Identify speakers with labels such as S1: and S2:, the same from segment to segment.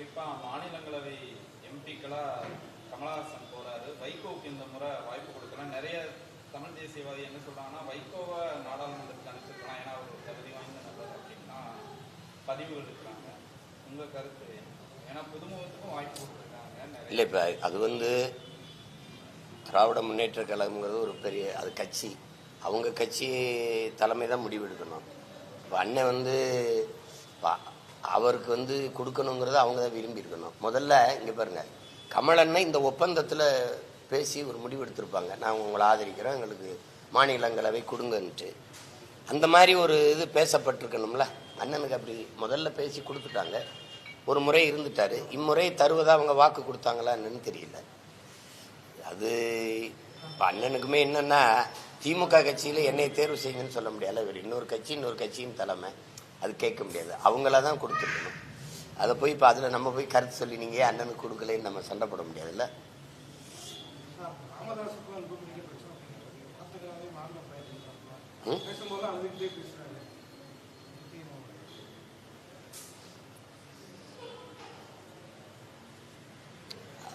S1: குறிப்பாக மாநிலங்களவை எம்பிக்களாக கமலஹாசன் போகிறாரு வைகோவுக்கு இந்த முறை வாய்ப்பு கொடுக்கலாம் நிறைய தமிழ் தேசியவாதி என்ன சொல்கிறாங்கன்னா வைகோவை நாடாளுமன்றத்துக்கு அனுப்பிச்சிருக்கலாம். ஏன்னா அவர் ஒரு தகுதி வாய்ந்த நபர் அப்படின்னா பதிவுகள் இருக்கிறாங்க உங்கள் கருத்து ஏன்னா புதுமுகத்துக்கும் வாய்ப்பு கொடுத்துருக்காங்க
S2: இல்லை இப்போ அது வந்து திராவிட முன்னேற்ற கழகம்ங்கிறது ஒரு பெரிய அது கட்சி. அவங்க கட்சி தலைமை தான் முடிவெடுக்கணும் இப்போ அண்ணன் வந்து அவருக்கு வந்து கொடுக்கணுங்கிறத அவங்க தான் விரும்பி இருக்கணும். முதல்ல இங்கே பாருங்கள் கமல் இந்த ஒப்பந்தத்தில் பேசி ஒரு முடிவு எடுத்திருப்பாங்க. நான் உங்களை ஆதரிக்கிறோம் எங்களுக்கு மாநிலங்களவை கொடுங்கன்ட்டு. அந்த மாதிரி ஒரு இது பேசப்பட்டிருக்கணும்ல? அண்ணனுக்கு அப்படி முதல்ல பேசி கொடுத்துட்டாங்க. ஒரு முறை இருந்துட்டாரு. இம்முறை தருவதாக அவங்க வாக்கு கொடுத்தாங்களான்னு தெரியல. அது இப்போ அண்ணனுக்குமே என்னென்னா திமுக கட்சியில் என்னை தேர்வு செய்யுங்கன்னு சொல்ல முடியாது இவர் இன்னொரு கட்சி இன்னொரு கட்சியின் தலைமை. அது கேட்க முடியாது. அவங்கள தான் கொடுத்துருக்கணும். அதை போய் இப்போ அதில் நம்ம போய் கருத்து சொல்லி நீங்கள் ஏன் அண்ணனுக்கு கொடுக்கலன்னு நம்ம சண்டை போட முடியாதுல்ல?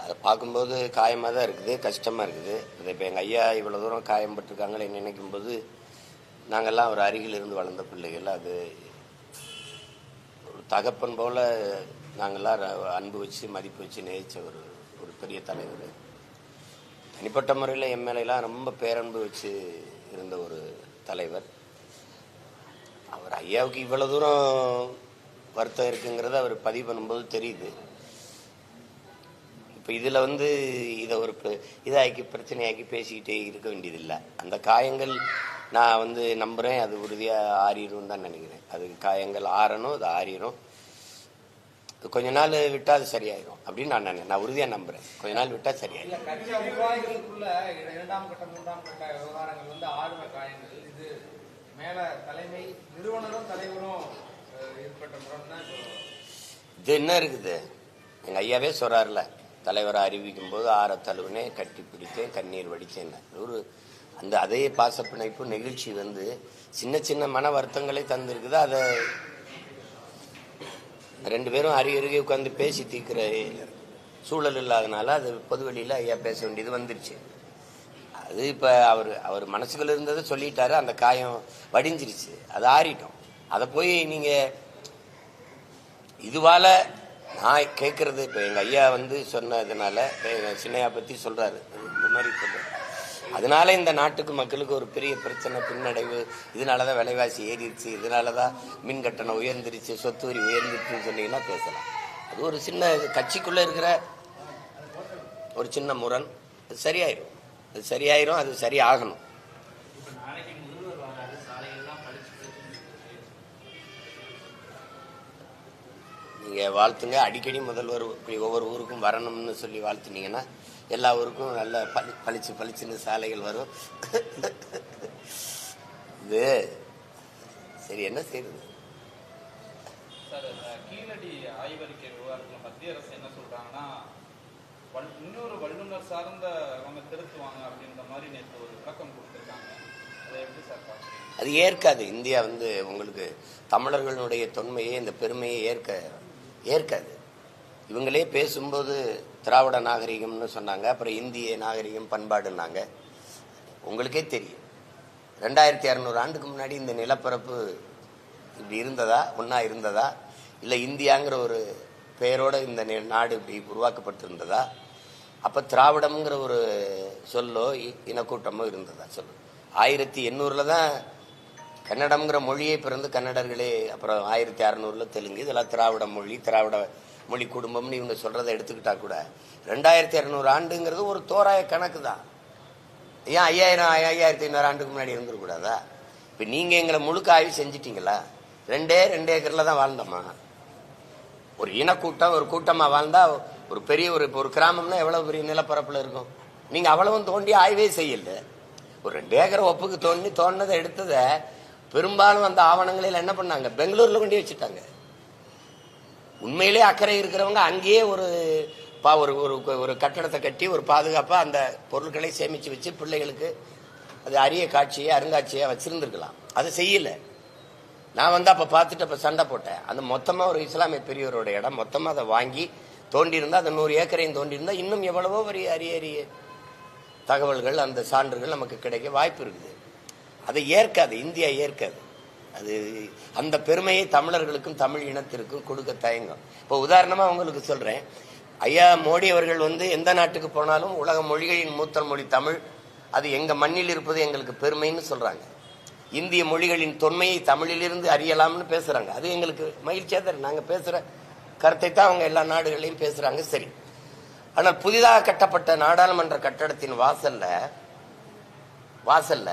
S2: அதை பார்க்கும்போது காயமாக தான் இருக்குது கஷ்டமாக இருக்குது. அது இப்போ எங்கள் ஐயா இவ்வளோ தூரம் காயம்பட்டிருக்காங்களே நினைக்கும் போது நாங்கள்லாம் ஒரு அருகில் இருந்து வளர்ந்த பிள்ளைகள். அது தகப்பன் போல் நாங்கள்லாம் அன்பு வச்சு மதிப்பு வச்சு நேசித்த ஒரு ஒரு பெரிய தலைவர். தனிப்பட்ட முறையில் எம்எல்ஏலாம் ரொம்ப பேரன்பு வச்சு இருந்த ஒரு தலைவர். அவர் ஐயாவுக்கு இவ்வளோ தூரம் வருத்தம் இருக்குங்கிறத அவர் பதிவு பண்ணும்போது தெரியுது. இப்போ இதில் வந்து இதை ஒரு இதாக்கி பிரச்சனையாக்கி பேசிக்கிட்டே இருக்க வேண்டியதில்லை. அந்த காயங்கள் நான் வந்து நம்புகிறேன் அது உறுதியாக ஆறிடும் தான் நினைக்கிறேன். அது காயங்கள் ஆறணும் அது ஆறிடும் கொஞ்ச நாள் விட்டால் அது சரியாயிடும் அப்படின்னு நான் நினை நான் உறுதியாக நம்புகிறேன் கொஞ்ச நாள் விட்டால் சரியாயிடும்
S3: இல்ல கட்சி நிர்வாகிகளுக்குள்ள இரண்டாம் கட்ட மூன்றாம் கட்ட விவகாரங்கள் வந்து ஆர்வ காயங்கள். இது மேல தலைமை நிறுவனரும் தலைவரும் அஹ், ஏற்பட்ட முரண் தான் இப்போ.
S2: இது என்ன இருக்குது? எங்கள் ஐயாவே சொல்கிறார்ல தலைவரை அறிவிக்கும் போது ஆற தழுவுனே கட்டி பிடித்தேன் கண்ணீர் வடித்தேன் ஒரு அந்த அதே பாசப்பிணைப்பு நிகழ்ச்சி வந்து சின்ன சின்ன மன வருத்தங்களை தந்திருக்குது. அதை ரெண்டு பேரும் அருகருகே உட்காந்து பேசி தீர்க்கிற சூழல் இல்லாதனால அது பொதுவெளியில் ஐயா பேச வேண்டியது வந்துருச்சு. அது இப்போ அவர் அவர் மனசுக்குள்ள இருந்ததை சொல்லிட்டாரு. அந்த காயம் வடிஞ்சிருச்சு. அது ஆறிட்டோம். அதை போய் நீங்கள் இதுவால நான் கேட்குறது இப்போ எங்கள் ஐயா வந்து சொன்னதுனால இப்ப சின்னையா பற்றி சொல்கிறாரு இந்த மாதிரி சொல்றாரு. அதனால இந்த நாட்டுக்கு மக்களுக்கு ஒரு பெரிய பிரச்சனை பின்னடைவு. இதனால தான் விலைவாசி ஏறிடுச்சு. இதனால தான் மின் கட்டணம் உயர்ந்துருச்சு சொத்து வரி உயர்ந்துருச்சுன்னு சொன்னீங்கன்னா பேசலாம். அது ஒரு சின்ன கட்சிக்குள்ளே இருக்கிற ஒரு சின்ன முரண். அது சரியாயிரும். அது சரியாயிரும் அது சரியாகணும். நீங்கள் வாழ்த்துங்க. அடிக்கடி முதல்வர் இப்படி ஒவ்வொரு ஊருக்கும் வரணும்னு சொல்லி வாழ்த்துனீங்கன்னா எல்லா ஊருக்கும் நல்ல பளி பளிச்சு பளிச்சுன்னு சாலைகள் வரும். இது சரி என்ன செய்யுது
S1: சார் இந்த கீழடி ஆய்வறிக்கை விவகாரத்தில் மத்திய அரசு என்ன சொல்றாங்கன்னா வல்- இன்னொரு வல்லுநர் சார்ந்த அவங்க திருத்துவாங்க அப்படின்ற மாதிரி நேற்று ஒரு விளக்கம் கொடுத்துருக்காங்க. அதை எப்படி சார் பார்க்குறீங்க?
S2: அது ஏற்காது. இந்தியா வந்து உங்களுக்கு தமிழர்களுடைய தொன்மையை இந்த பெருமையை ஏற்க ஏற்காது. இவங்களே பேசும்போது திராவிட நாகரிகம்னு சொன்னாங்க அப்புறம் இந்திய நாகரிகம் பண்பாடுன்னாங்க. உங்களுக்கே தெரியும். ரெண்டாயிரத்தி இரநூறு ஆண்டுக்கு முன்னாடி இந்த நிலப்பரப்பு இப்படி இருந்ததா ஒன்றா இருந்ததா? இல்லை இந்தியாங்கிற ஒரு பெயரோட இந்த நாடு இப்படி உருவாக்கப்பட்டிருந்ததா? அப்போ திராவிடம்ங்கிற ஒரு சொல்லோ இனக்கூட்டமோ இருந்ததா? சொல்லு. ஆயிரத்தி எண்ணூறில் தான் கன்னடம்ங்கிற மொழியே பிறந்து கன்னடர்களே அப்புறம் ஆயிரத்தி அறநூறுல தெலுங்கு இதெல்லாம் திராவிட மொழி திராவிட மொழி குடும்பம்னு இவங்க சொல்றதை எடுத்துக்கிட்டா கூட ரெண்டாயிரத்தி இரநூறு ஆண்டுங்கிறது ஒரு தோராய கணக்கு தான். ஏன் ஐயாயிரம் ஐயாயிரத்தி ஐநூறு ஆண்டுக்கு முன்னாடி இருந்துருக்கூடாதா இப்போ நீங்கள் எங்களை முழுக்க ஆய்வு செஞ்சிட்டீங்களா? ரெண்டே ரெண்டு ஏக்கரில் தான் வாழ்ந்தோமா? ஒரு இனக்கூட்டம் ஒரு கூட்டமாக வாழ்ந்தா ஒரு பெரிய ஒரு இப்போ ஒரு கிராமம்னா எவ்வளோ பெரிய நிலப்பரப்பில் இருக்கும்? நீங்கள் அவ்வளவும் தோண்டி ஆய்வே செய்யல. ஒரு ரெண்டு ஏக்கரை ஒப்புக்கு தோண்டி தோண்டினதை எடுத்ததை பெரும்பாலும் அந்த ஆவணங்களில் என்ன பண்ணாங்க? பெங்களூர்ல கொண்டு வச்சுட்டாங்க. உண்மையிலே அக்கறை இருக்கிறவங்க அங்கேயே ஒரு பா ஒரு ஒரு ஒரு கட்டடத்தை கட்டி ஒரு பாதுகாப்பாக அந்த பொருட்களை சேமித்து வச்சு பிள்ளைகளுக்கு அது அரிய காட்சியை அருங்காட்சியாக வச்சுருந்துருக்கலாம். அது செய்யலை. நான் வந்து அப்போ பார்த்துட்டு அப்போ சண்டை போட்டேன். அந்த மொத்தமாக ஒரு இஸ்லாமிய பெரியவரோட இடம் மொத்தமாக அதை வாங்கி தோண்டியிருந்தா அந்த நூறு ஏக்கரையும் தோண்டியிருந்தா இன்னும் எவ்வளவோ பெரிய அரிய அரிய தகவல்கள் அந்த சான்றுகள் நமக்கு கிடைக்க வாய்ப்பு இருக்குது. அதை ஏற்காது இந்தியா ஏற்காது. அது அந்த பெருமையை தமிழர்களுக்கும் தமிழ் இனத்திற்கும் கொடுக்க தயங்கும். இப்போ உதாரணமாக உங்களுக்கு சொல்கிறேன் ஐயா மோடி அவர்கள் வந்து எந்த நாட்டுக்கு போனாலும் உலக மொழிகளின் மூத்த மொழி தமிழ். அது எங்கள் மண்ணில் இருப்பது எங்களுக்கு பெருமைன்னு சொல்கிறாங்க இந்திய மொழிகளின் தொன்மையை தமிழிலிருந்து அறியலாம்னு பேசுகிறாங்க அது எங்களுக்கு மகிழ்ச்சியாக தரும் நாங்கள் பேசுகிற கருத்தை தான் அவங்க எல்லா நாடுகளையும் பேசுகிறாங்க சரி. ஆனால் புதிதாக கட்டப்பட்ட நாடாளுமன்ற கட்டடத்தின் வாசல்ல வாசல்ல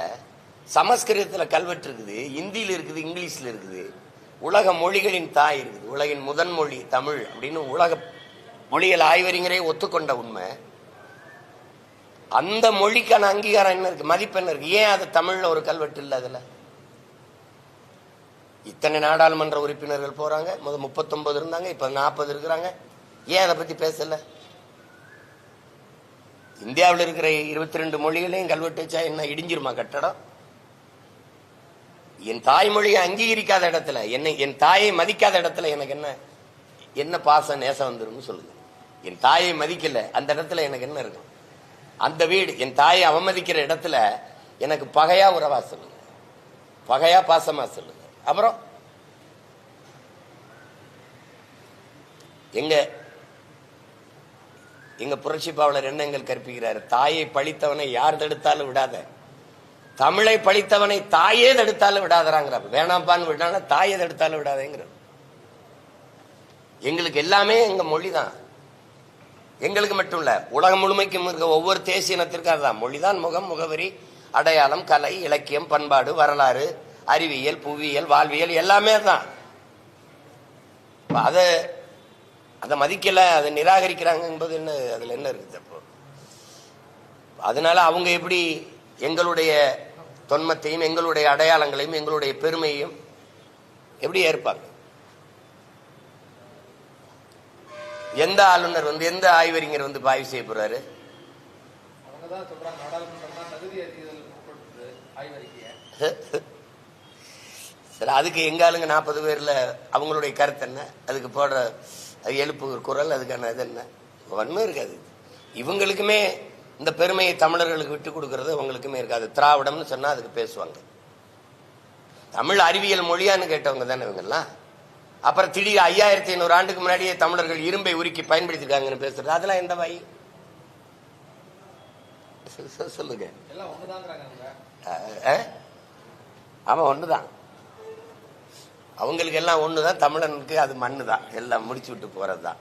S2: சமஸ்கிருதத்தில் கல்வெட்டு இருக்குது இந்தியில் இருக்குது இங்கிலீஷில் இருக்குது. உலக மொழிகளின் தாய் இருக்குது. உலகின் முதன் மொழி தமிழ் அப்படின்னு உலக மொழிகள் ஆய்வறிஞரே ஒத்துக்கொண்ட உண்மை. அந்த மொழிக்கான அங்கீகாரம் என்ன இருக்கு? மதிப்பு என்ன இருக்கு? ஏன் அது தமிழ்ல ஒரு கல்வெட்டு இல்லை அதில்? இத்தனை நாடாளுமன்ற உறுப்பினர்கள் போறாங்க. முதல் முப்பத்தொன்பது இருந்தாங்க இப்ப நாற்பது இருக்கிறாங்க. ஏன் அதை பத்தி பேசல? இந்தியாவில் இருக்கிற இருபத்தி ரெண்டு மொழிகளையும் கல்வெட்டு வச்சா என்ன இடிஞ்சிருமா கட்டடம்? என் தாய்மொழியை அங்கீகரிக்காத இடத்துல என்னை என் தாயை மதிக்காத இடத்துல எனக்கு என்ன என்ன பாசம் நேசம் வந்துரும்னு சொல்லுங்க என் தாயை மதிக்கல அந்த இடத்துல எனக்கு என்ன இருக்கும்? அந்த வீடு என் தாயை அவமதிக்கிற இடத்துல எனக்கு பகையா உறவா சொல்லுங்க பகையா பாசமா சொல்லுங்க அப்புறம் எங்க எங்க புரட்சி பாவலர் என்ன எங்கள் கற்பிக்கிறார்? தாயை பழித்தவனை யார் தடுத்தாலும் விடாத. தமிழை படித்தவனை தாயே தடுத்தாலும் விடாதராங்கிறார் வேணாம்பான்னு விடான தாயே தடுத்தாலும் விடாதேங்கிறார். எங்களுக்கு எல்லாமே எங்க மொழிதான். எங்களுக்கு மட்டும் இல்ல உலகம் முழுமைக்கும் இருக்க ஒவ்வொரு தேசிய இனத்திற்கும் அதுதான். மொழிதான் முகம் முகவரி அடையாளம் கலை இலக்கியம் பண்பாடு வரலாறு அறிவியல் புவியியல் வாழ்வியல் எல்லாமே தான் அதை அதை மதிக்கல அதை நிராகரிக்கிறாங்க என்பது என்ன அதுல என்ன இருக்குது அப்போ? அதனால அவங்க எப்படி எங்களுடைய தொன்மத்தையும் எங்களுடைய அடையாளங்களையும் எங்களுடைய பெருமையையும் எப்படி ஏற்பாங்க? எந்த ஆளுநர் வந்து எந்த ஆய்வறிஞர் வந்து ஆய்வு செய்ய போறாரு? சரி அதுக்கு எங்க ஆளுங்க நாற்பது பேர்ல அவங்களுடைய கருத்து என்ன? அதுக்கு போடுற அது எழுப்பு குரல் அதுக்கான இது என்ன? ஒன்றும் இருக்காது. இவங்களுக்குமே இந்த பெருமையை தமிழர்களுக்கு விட்டு கொடுக்கறது அவங்களுக்குமே இருக்காது. திராவிடம்னு சொன்னா அதுக்கு பேசுவாங்க. தமிழ் அறிவியல் மொழியான்னு கேட்டவங்க தானே இவங்கெல்லாம்? அப்புறம் திடீர் ஐயாயிரத்தி ஐநூறு ஆண்டுக்கு முன்னாடியே தமிழர்கள் இரும்பை உருக்கி பயன்படுத்திருக்காங்கன்னு பேசுறது அதெல்லாம் எந்த வாய்? சொல்லுங்க? ஆமா ஒண்ணுதான். அவங்களுக்கு எல்லாம் ஒண்ணுதான் தமிழனுக்கு அது மண்ணு தான் எல்லாம் முடிச்சு விட்டு போறது தான்